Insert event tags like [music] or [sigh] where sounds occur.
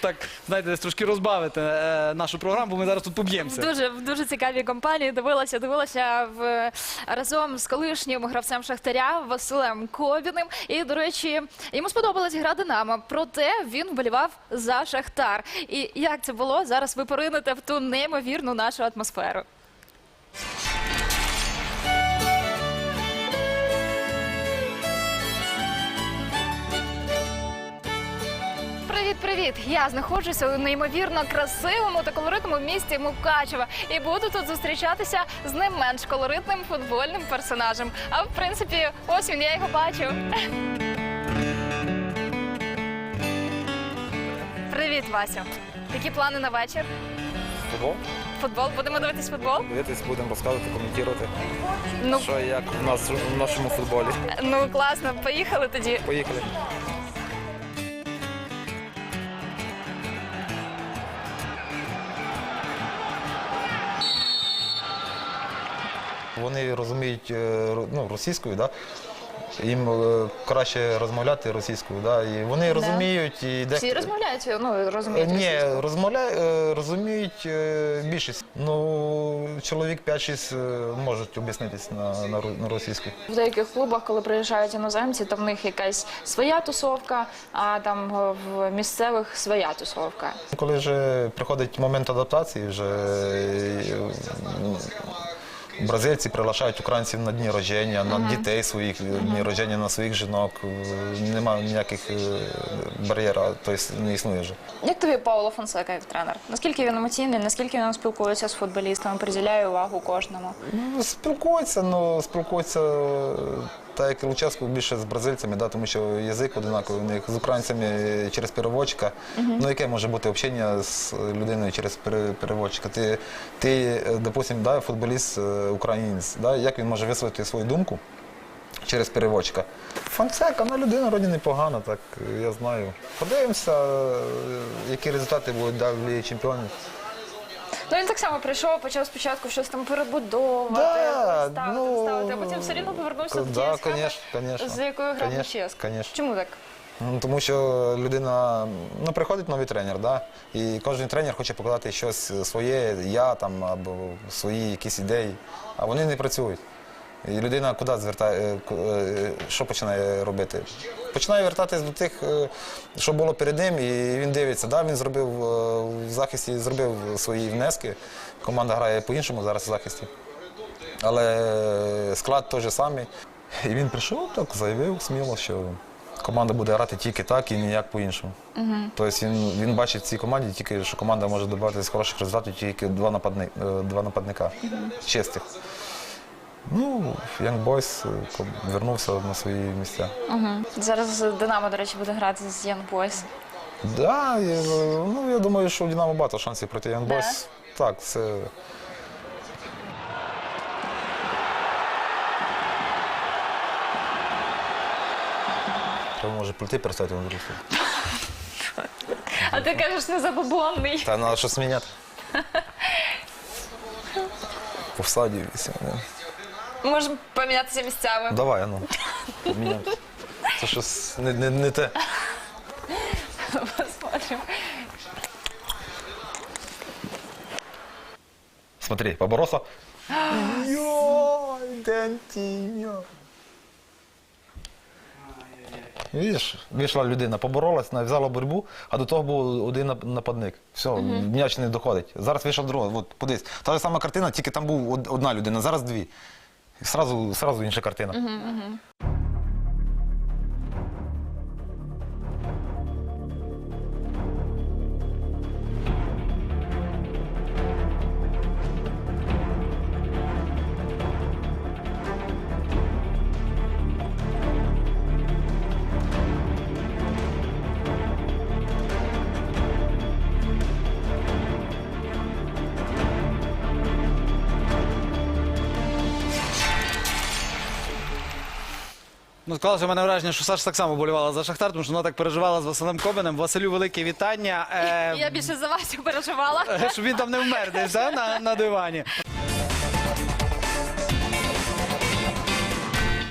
так, знаєте, десь трошки розбавити е, нашу програму, бо ми зараз тут поб'ємося. дуже в дуже цікавій компанії дивилася, дивилася в разом з колишнім гравцем Шахтаря Василем Кобіним. І до речі, йому сподобалась гра Динамо. Проте він вболівав за Шахтар. І як це було зараз? Ви поринете в ту неймовірну нашу атмосферу. Привіт, привіт! Я знаходжуся у неймовірно красивому та колоритному місті Мукачево і буду тут зустрічатися з не менш колоритним футбольним персонажем. А в принципі, ось він, я його бачу. Привіт, Вася. Які плани на вечір? Футбол. Футбол? Будемо дивитись футбол? Дивитись, будемо розказувати, коментувати, Ну, що як в нас в нашому футболі. ну класно, поїхали тоді. Поїхали. Вони розуміють е, ну, російською, да? їм е, краще розмовляти російською. Да? І вони розуміють і Всі дехто- розмовляють, ну Е, розуміють. Ні, е, розуміють більшість. Ну, чоловік 5-6 е, можуть об'яснитись на, на, російській. В деяких клубах, коли приїжджають іноземці, там в них якась своя тусовка, а там в місцевих своя тусовка. Коли вже приходить момент адаптації, вже бразильці приглашають українців на дні рождення, на дітей своїх, дні рождення, на своїх жінок. Е, Немає ніяких е, бар'єрів, тобто не існує вже. Як тобі Пауло Фонсека як тренер? Наскільки він емоційний, наскільки він спілкується з футболістами, приділяє увагу кожному? Ну, але ну спілкуються так як і Луческу більше з бразильцями, да, тому що язик одинаковий у них з українцями через переводчика. Ну яке може бути общення з людиною через пере- переводчика? Ти, ти е, допустим, да, футболіст е, українець, да, як він може висловити свою думку? Через переводчика. Фонсека, вона людина вроді непогана, так я знаю. Подивимося, е, які результати будуть да, в Чемпіонів. Ну він так само прийшов, почав спочатку щось там перебудовувати, Да, ставити, ну, ставити, а потім все рівно повернувся до да, тієї схеми, конечно, конечно. з якою грав Конечно, конечно. Чому так? Ну, Тому що людина ну, приходить новий тренер, да? і кожен тренер хоче показати щось своє, я там або свої якісь ідеї, а вони не працюють. І людина куди звертає, е, е, що починає робити? Починає вертатись до тих, е, що було перед ним, і він дивиться, да, він зробив в захисті, зробив свої внески. Команда грає по-іншому зараз в захисті. Але склад той же самий. І він прийшов так, заявив сміло, що команда буде грати тільки так і ніяк по-іншому. Тобто він, він бачить в цій команді тільки, що команда може добиватися хороших результатів тільки два, нападни, два нападника чистих. Ну, Young Boys е, вернувся на свої місця. Угу. Зараз Динамо, до речі, буде грати з Young Boys. Да, і, е, ну, я думаю, що у Динамо багато шансів проти Young Да? Boys. Так, це. Треба може плити перестати на другу. А ти кажеш, не забобонний. Та треба щось міняти. [laughs] По всаді вісім. Можемо помінятися місцями. Давай, ну. Міняти. Це щось не, не, не те. Посмотрим. Смотри, поборося. Йой, Дентіньо. Видиш, вийшла людина, поборолась, взяла боротьбу, а до того був один нап- нападник. Все, м'яч не доходить. Зараз вийшов другий. От, подивись. Та ж сама картина, тільки там був од- одна людина, зараз дві. Сразу, сразу інша картина. Ну, склалося в мене враження, що Саша так само болювала за Шахтар, тому що вона так переживала з Василем Кобинем. Василю велике вітання. Е, Я більше за Васю переживала. щоб він там не вмер десь да, на, на дивані.